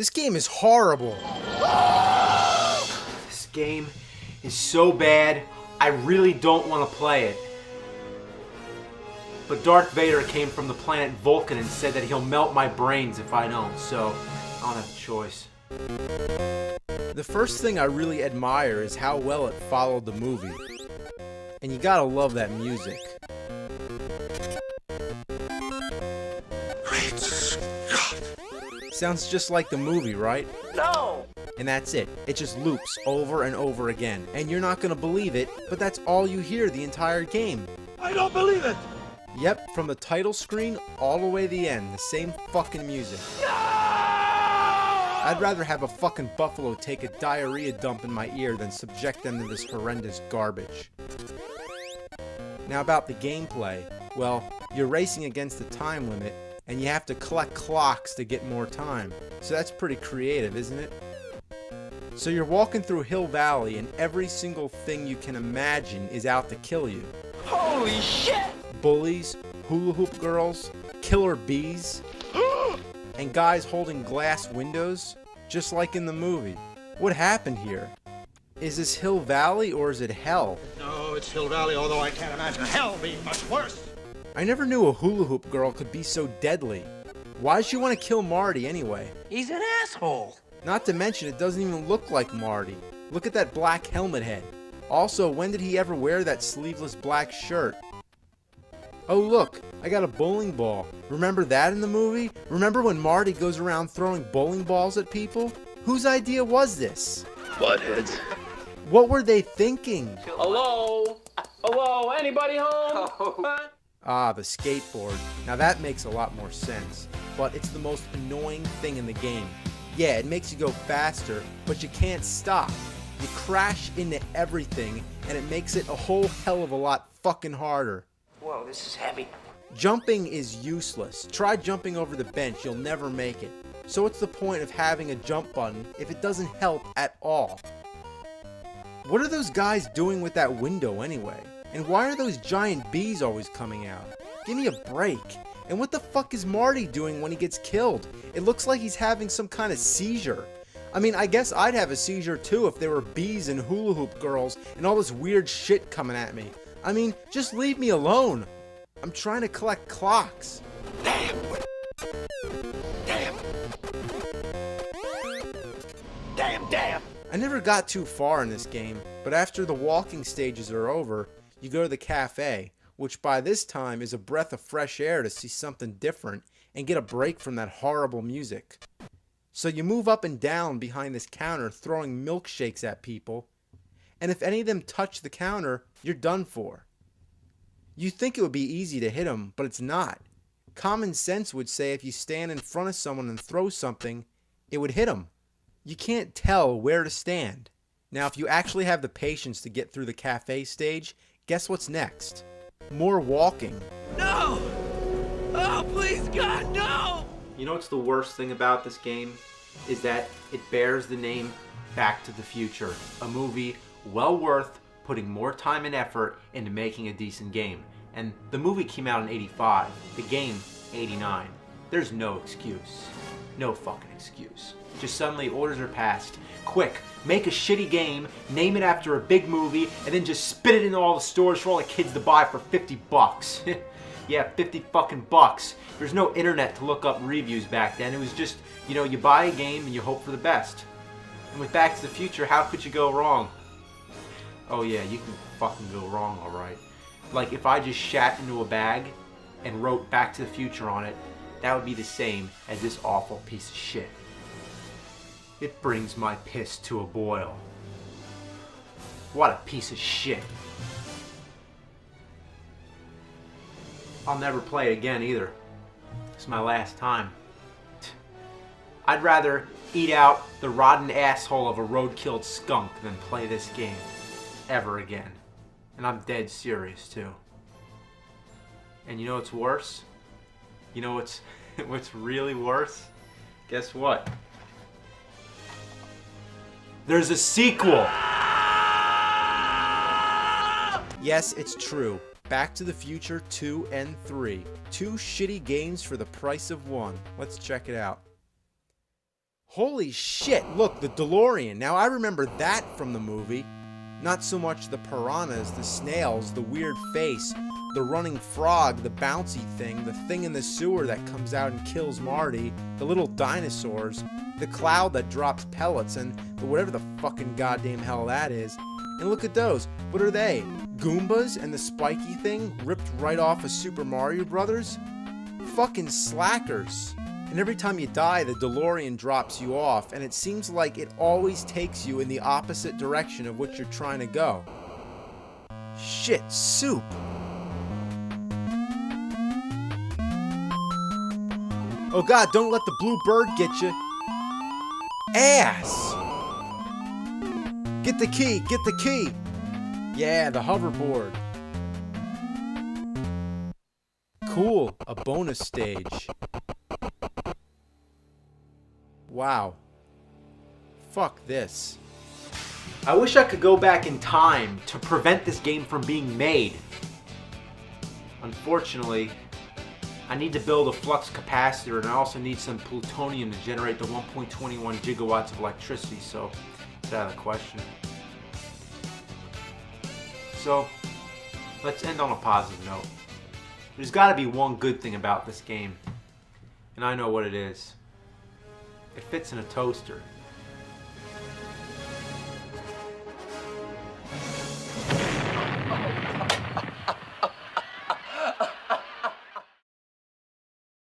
This game is horrible. This game is so bad, I really don't want to play it. But Darth Vader came from the planet Vulcan and said that he'll melt my brains if I don't, so I don't have a choice. The first thing I really admire is how well it followed the movie. And you gotta love that music. Sounds just like the movie, right? No! And that's it. It just loops over and over again. And you're not gonna believe it, but that's all you hear the entire game. I don't believe it! Yep, from the title screen all the way to the end, the same fucking music. No! I'd rather have a fucking buffalo take a diarrhea dump in my ear than subject them to this horrendous garbage. Now about the gameplay, well, you're racing against the time limit, and you have to collect clocks to get more time. So that's pretty creative, isn't it? So you're walking through Hill Valley, and every single thing you can imagine is out to kill you. Holy shit! Bullies, hula hoop girls, killer bees, and guys holding glass windows, just like in the movie. What happened here? Is this Hill Valley or is it hell? No, it's Hill Valley, although I can't imagine hell being much worse. I never knew a hula hoop girl could be so deadly. Why does she want to kill Marty anyway? He's an asshole. Not to mention, it doesn't even look like Marty. Look at that black helmet head. Also, when did he ever wear that sleeveless black shirt? Oh look, I got a bowling ball. Remember that in the movie? Remember when Marty goes around throwing bowling balls at people? Whose idea was this? Buttheads. What were they thinking? Hello? Hello? Anybody home? Oh. Ah, the skateboard. Now that makes a lot more sense. But it's the most annoying thing in the game. Yeah, it makes you go faster, but you can't stop. You crash into everything, and it makes it a whole hell of a lot fucking harder. Whoa, this is heavy. Jumping is useless. Try jumping over the bench, you'll never make it. So what's the point of having a jump button if it doesn't help at all? What are those guys doing with that window anyway? And why are those giant bees always coming out? Give me a break. And what the fuck is Marty doing when he gets killed? It looks like he's having some kind of seizure. I mean, I guess I'd have a seizure too if there were bees and hula hoop girls and all this weird shit coming at me. I mean, just leave me alone. I'm trying to collect clocks. Damn! Damn! Damn, damn! I never got too far in this game, but after the walking stages are over, you go to the cafe, which by this time is a breath of fresh air to see something different and get a break from that horrible music. So you move up and down behind this counter throwing milkshakes at people, and if any of them touch the counter, you're done for. You think it would be easy to hit them, but it's not. Common sense would say if you stand in front of someone and throw something, it would hit them. You can't tell where to stand. Now, if you actually have the patience to get through the cafe stage, guess what's next? More walking. No! Oh, please, God, no! You know what's the worst thing about this game? Is that it bears the name Back to the Future, a movie well worth putting more time and effort into making a decent game. And the movie came out in 85, the game 89. There's no excuse. No fucking excuse. Just suddenly orders are passed. Quick, make a shitty game, name it after a big movie, and then just spit it into all the stores for all the kids to buy for 50 bucks. yeah, 50 fucking bucks. There's no internet to look up reviews back then. It was just, you know, you buy a game and you hope for the best. And with Back to the Future, how could you go wrong? Oh yeah, you can fucking go wrong, alright. Like if I just shat into a bag and wrote Back to the Future on it, that would be the same as this awful piece of shit. It brings my piss to a boil. What a piece of shit. I'll never play it again either. It's my last time. I'd rather eat out the rotten asshole of a road-killed skunk than play this game ever again. And I'm dead serious too. And you know what's worse? You know what's what's really worse? Guess what? There's a sequel. Yes, it's true. Back to the Future 2 and 3. Two shitty games for the price of one. Let's check it out. Holy shit, look, the DeLorean. Now I remember that from the movie. Not so much the piranhas, the snails, the weird face, the running frog, the bouncy thing, the thing in the sewer that comes out and kills Marty, the little dinosaurs, the cloud that drops pellets, and the whatever the fucking goddamn hell that is. And look at those. What are they? Goombas and the spiky thing ripped right off of Super Mario Brothers? Fucking slackers. And every time you die, the DeLorean drops you off, and it seems like it always takes you in the opposite direction of what you're trying to go. Shit, soup. Oh god, don't let the blue bird get you. Ass! Get the key, get the key! Yeah, the hoverboard. Cool, a bonus stage. Wow. Fuck this. I wish I could go back in time to prevent this game from being made. Unfortunately, I need to build a flux capacitor and I also need some plutonium to generate the 1.21 gigawatts of electricity, so it's out of the question. So, let's end on a positive note. There's got to be one good thing about this game, and I know what it is. It fits in a toaster.